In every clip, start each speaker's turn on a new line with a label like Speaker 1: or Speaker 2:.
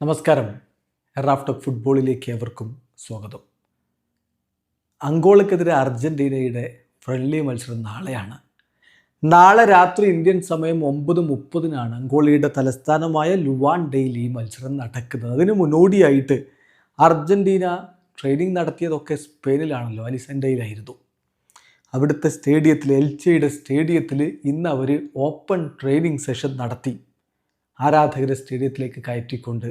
Speaker 1: നമസ്കാരം. റാഫ്റ്റോക്ക് ഫുട്ബോളിലേക്ക് ഏവർക്കും സ്വാഗതം. അങ്കോളക്കെതിരെ അർജന്റീനയുടെ ഫ്രണ്ട്ലി മത്സരം നാളെയാണ്. നാളെ രാത്രി ഇന്ത്യൻ സമയം ഒമ്പത് മുപ്പതിനാണ് അങ്കോളയുടെ തലസ്ഥാനമായ ലുവാൻഡയിൽ ഈ മത്സരം നടക്കുന്നത്. അതിന് മുന്നോടിയായിട്ട് അർജന്റീന ട്രെയിനിങ് നടത്തിയതൊക്കെ സ്പെയിനിലാണല്ലോ അലിസൻഡയിലായിരുന്നു അവിടുത്തെ സ്റ്റേഡിയത്തിൽ എൽച്ചയുടെ സ്റ്റേഡിയത്തിൽ ഇന്ന് അവർ ഓപ്പൺ ട്രെയിനിങ് സെഷൻ നടത്തി. ആരാധകരെ സ്റ്റേഡിയത്തിലേക്ക് കയറ്റിക്കൊണ്ട്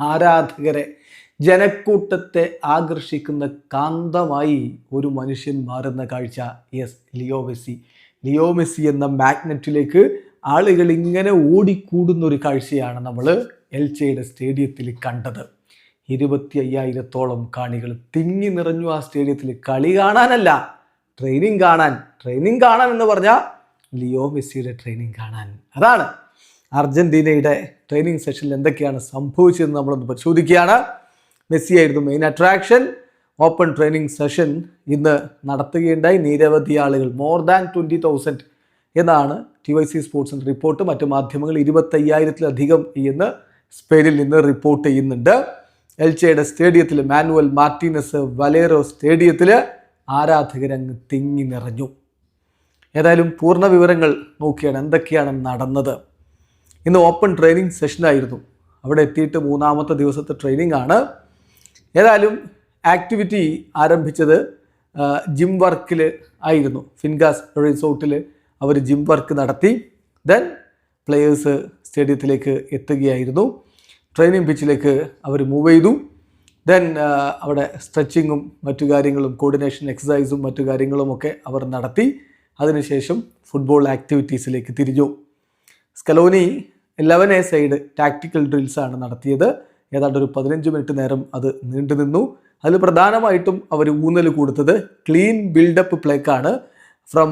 Speaker 1: ആരാധകരെ. ജനക്കൂട്ടത്തെ ആകർഷിക്കുന്ന കാന്തമായി ഒരു മനുഷ്യൻ മാറുന്ന കാഴ്ച. Yes Leo Messi. Leo Messi എന്ന മാഗ്നറ്റിലേക്ക് ആളുകൾ ഇങ്ങനെ ഓടിക്കൂടുന്ന ഒരു കാഴ്ചയാണ് നമ്മൾ എൽ എൽച്ചയുടെ സ്റ്റേഡിയത്തിൽ കണ്ടത്. ഇരുപത്തി അയ്യായിരത്തോളം കാണികൾ തിങ്ങി നിറഞ്ഞു ആ സ്റ്റേഡിയത്തിൽ കളി കാണാനല്ല ട്രെയിനിങ് കാണാൻ. ട്രെയിനിങ് കാണാൻ എന്ന് പറഞ്ഞാൽ ലിയോ മെസ്സിയുടെ ട്രെയിനിങ് കാണാൻ. അതാണ്. അർജന്റീനയുടെ ട്രെയിനിങ് സെഷനിൽ എന്തൊക്കെയാണ് സംഭവിച്ചതെന്ന് നമ്മളൊന്ന് പരിശോധിക്കുകയാണ്. മെസ്സി ആയിരുന്നു main attraction open training session ഇന്ന് നടത്തുകയുണ്ടായി. നിരവധി ആളുകൾ മോർ ദാൻ ട്വന്റി തൗസൻഡ് എന്നാണ് ടി വൈ സി സ്പോർട്സിന്റെ റിപ്പോർട്ട് മറ്റു മാധ്യമങ്ങൾ ഇരുപത്തയ്യായിരത്തിലധികം എന്ന് സ്പെയിനിൽ നിന്ന് റിപ്പോർട്ട് ചെയ്യുന്നുണ്ട്. എൽച്ചയുടെ സ്റ്റേഡിയത്തിൽ മാനുവൽ മാർട്ടിനസ് വലേറോ സ്റ്റേഡിയത്തിൽ ആരാധകരങ്ങ് തിങ്ങി നിറഞ്ഞു. ഏതായാലും പൂർണ വിവരങ്ങൾ നോക്കിയാണ് എന്തൊക്കെയാണ് നടന്നത്. ഇന്ന് ഓപ്പൺ ട്രെയിനിങ് സെഷനായിരുന്നു. അവിടെ എത്തിയിട്ട് മൂന്നാമത്തെ ദിവസത്തെ ട്രെയിനിങ് ആണ് ഏതായാലും ആക്ടിവിറ്റി ആരംഭിച്ചത് ജിം വർക്കിൽ ആയിരുന്നു. ഫിൻഗാസ് റിസോർട്ടിൽ അവർ ജിം വർക്ക് നടത്തി. ദെൻ പ്ലെയേഴ്സ് സ്റ്റേഡിയത്തിലേക്ക് എത്തുകയായിരുന്നു. ട്രെയിനിങ് പിച്ചിലേക്ക് അവർ മൂവ് ചെയ്തു. ദെൻ അവിടെ സ്ട്രെച്ചിങ്ങും മറ്റു കാര്യങ്ങളും കോർഡിനേഷൻ എക്സസൈസും മറ്റു കാര്യങ്ങളുമൊക്കെ അവർ നടത്തി. അതിനുശേഷം ഫുട്ബോൾ ആക്ടിവിറ്റീസിലേക്ക് തിരിഞ്ഞു. Scaloni eleven a side tactical drills ആണ് നടത്തിയത്. ഏതാണ്ട് ഒരു പതിനഞ്ച് മിനിറ്റ് നേരം അത് നീണ്ടു നിന്നു. അതിൽ പ്രധാനമായിട്ടും അവർ ഊന്നൽ കൊടുത്തത് ക്ലീൻ ബിൽഡപ്പ് പ്ലേക്കാണ് ഫ്രം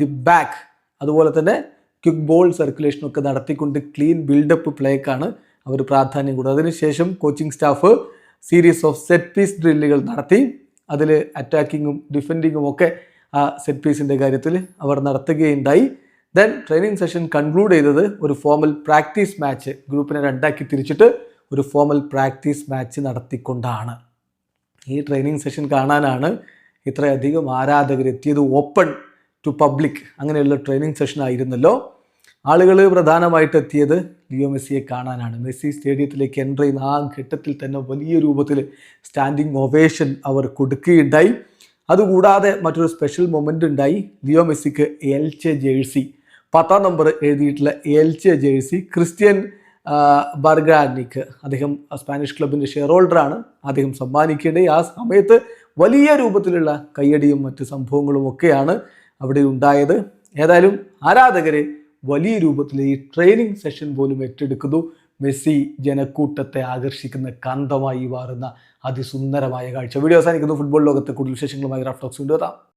Speaker 1: ദി ബാക്ക് അതുപോലെ തന്നെ ക്വിക്ക് ബോൾ സർക്കുലേഷനൊക്കെ നടത്തിക്കൊണ്ട് ക്ലീൻ ബിൽഡപ്പ് പ്ലേക്കാണ് അവർ പ്രാധാന്യം കൊടുത്തത്. അതിനുശേഷം coaching staff series of set piece ഡ്രില്ലുകൾ നടത്തി. അതിൽ അറ്റാക്കിങ്ങും ഡിഫെൻഡിങ്ങും ഒക്കെ ആ സെറ്റ് പീസിന്റെ കാര്യത്തിൽ അവർ നടത്തുകയുണ്ടായി. ദെൻ ട്രെയിനിങ് സെഷൻ കൺക്ലൂഡ് ചെയ്തത് ഒരു ഫോമൽ പ്രാക്ടീസ് മാച്ച് ഗ്രൂപ്പിനെ രണ്ടാക്കി തിരിച്ചിട്ട് ഒരു ഫോമൽ പ്രാക്ടീസ് മാച്ച് നടത്തിക്കൊണ്ടാണ്. ഈ ട്രെയിനിങ് സെഷൻ കാണാനാണ് ഇത്രയധികം ആരാധകർ എത്തിയത് ഓപ്പൺ ടു പബ്ലിക് അങ്ങനെയുള്ള ട്രെയിനിങ് സെഷൻ ആയിരുന്നല്ലോ. ആളുകൾ പ്രധാനമായിട്ട് എത്തിയത് ലിയോ മെസ്സിയെ കാണാനാണ്. മെസ്സി സ്റ്റേഡിയത്തിലേക്ക് എന്റർ ചെയ്യുന്ന ആ ഘട്ടത്തിൽ തന്നെ വലിയ രൂപത്തിൽ സ്റ്റാൻഡിങ് ഒവേഷൻ അവർ കൊടുക്കുകയുണ്ടായി. അതുകൂടാതെ മറ്റൊരു സ്പെഷ്യൽ മൊമെന്റ് ഉണ്ടായി. ലിയോ മെസ്സിക്ക് എൽച്ചെ ജേഴ്സി പത്താം നമ്പർ എഴുതിയിട്ടുള്ള എൽച്ചെ ജേഴ്സി ക്രിസ്ത്യൻ ബർഗാനിക്ക്. അദ്ദേഹം സ്പാനിഷ് ക്ലബിന്റെ ഷെയർ ഹോൾഡറാണ് അദ്ദേഹം സമ്മാനിക്കേണ്ടത് ആ സമയത്ത് വലിയ രൂപത്തിലുള്ള കയ്യടിയും മറ്റ് സംഭവങ്ങളും ഒക്കെയാണ് അവിടെ ഉണ്ടായത്. ഏതായാലും ആരാധകരെ വലിയ രൂപത്തിൽ ഈ ട്രെയിനിങ് സെഷൻ പോലും ഏറ്റെടുക്കുന്നു. മെസ്സി ജനക്കൂട്ടത്തെ ആകർഷിക്കുന്ന കാന്തമായി മാറുന്ന അതിസുന്ദരമായ കാഴ്ച. വീഡിയോ അവസാനിക്കുന്നു. ഫുട്ബോൾ ലോകത്തെ കൂടുതൽ വിശേഷങ്ങളുമായി റാഫ്റ്റോക്സ് കൊണ്ടുവരാം